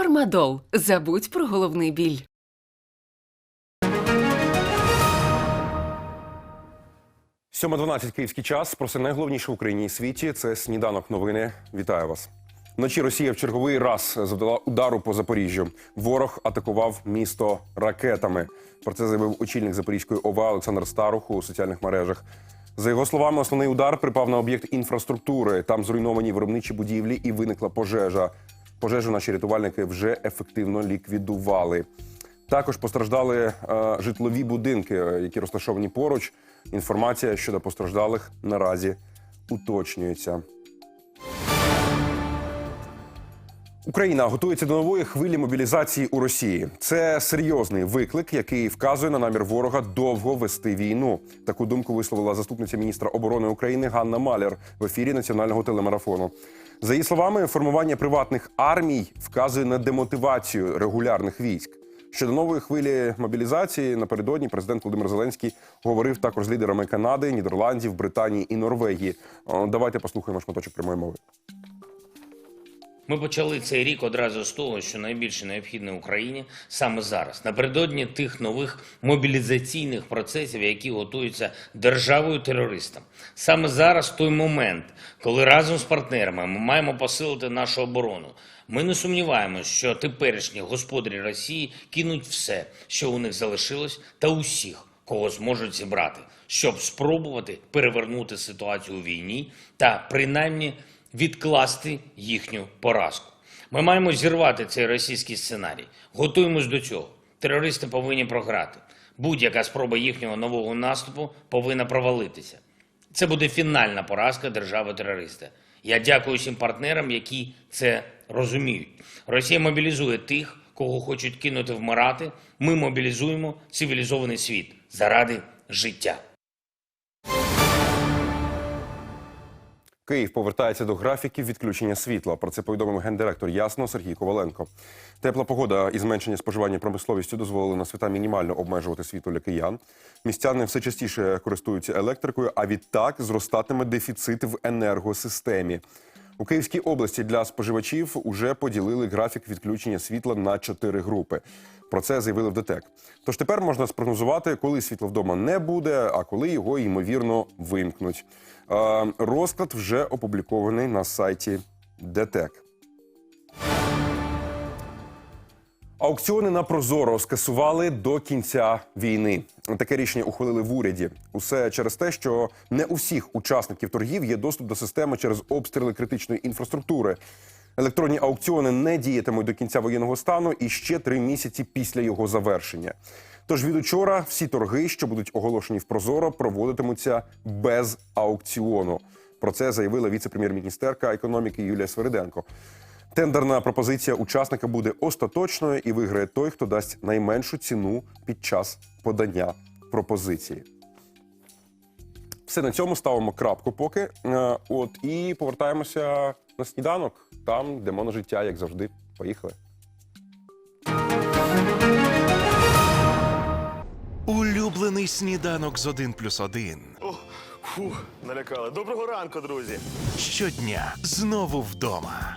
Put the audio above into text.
Фармадол. Забудь про головний біль. Сьома 12 київський час. Про все найголовніше в Україні і світі. Це сніданок новини. Вітаю вас. Вночі Росія в черговий раз завдала удару по Запоріжжю. Ворог атакував місто ракетами. Про це заявив очільник Запорізької ОВА Олександр Старух у соціальних мережах. За його словами, основний удар припав на об'єкт інфраструктури. Там зруйновані виробничі будівлі і виникла пожежа. Пожежу наші рятувальники вже ефективно ліквідували. Також постраждали е, житлові будинки, е, які розташовані поруч. Інформація щодо постраждалих наразі уточнюється. Україна готується до нової хвилі мобілізації у Росії. Це серйозний виклик, який вказує на намір ворога довго вести війну. Таку думку висловила заступниця міністра оборони України Ганна Маляр в ефірі національного телемарафону. За її словами, формування приватних армій вказує на демотивацію регулярних військ. Щодо нової хвилі мобілізації напередодні президент Володимир Зеленський говорив також з лідерами Канади, Нідерландів, Британії і Норвегії. Давайте послухаємо шматочок прямої мови. Ми почали цей рік одразу з того, що найбільше необхідне Україні саме зараз, напередодні тих нових мобілізаційних процесів, які готуються державою терористам. Саме зараз той момент, коли разом з партнерами ми маємо посилити нашу оборону. Ми не сумніваємося, що теперішні господарі Росії кинуть все, що у них залишилось, та усіх, кого зможуть зібрати, щоб спробувати перевернути ситуацію у війні та принаймні відкласти їхню поразку. Ми маємо зірвати цей російський сценарій. Готуємось до цього. Терористи повинні програти. Будь-яка спроба їхнього нового наступу повинна провалитися. Це буде фінальна поразка держави-терориста. Я дякую всім партнерам, які це розуміють. Росія мобілізує тих, кого хочуть кинути вмирати. Ми мобілізуємо цивілізований світ заради життя. Київ повертається до графіків відключення світла. Про це повідомив гендиректор Ясно Сергій Коваленко. Тепла погода і зменшення споживання промисловістю дозволили на свята мінімально обмежувати світло для киян. Містяни все частіше користуються електрикою, а відтак зростатиме дефіцит в енергосистемі. У Київській області для споживачів уже поділили графік відключення світла на чотири групи. Про це заявили в ДТЕК. Тож тепер можна спрогнозувати, коли світла вдома не буде, а коли його ймовірно вимкнуть. Е, Розклад вже опублікований на сайті ДТЕК. Аукціони на Прозоро скасували до кінця війни. Таке рішення ухвалили в уряді. Усе через те, що не у всіх учасників торгів є доступ до системи через обстріли критичної інфраструктури. Електронні аукціони не діятимуть до кінця воєнного стану і ще три місяці після його завершення. Тож від учора всі торги, що будуть оголошені в Прозоро, проводитимуться без аукціону. Про це заявила віце-прем'єр-міністерка економіки Юлія Свериденко. Тендерна пропозиція учасника буде остаточною і виграє той, хто дасть найменшу ціну під час подання пропозиції. Все на цьому ставимо крапку поки. Е, От і повертаємося на сніданок, там, де моно життя, як завжди. Поїхали. Улюблений сніданок з 1 плюс 1. О, фух, налякали. Доброго ранку, друзі. Щодня знову вдома.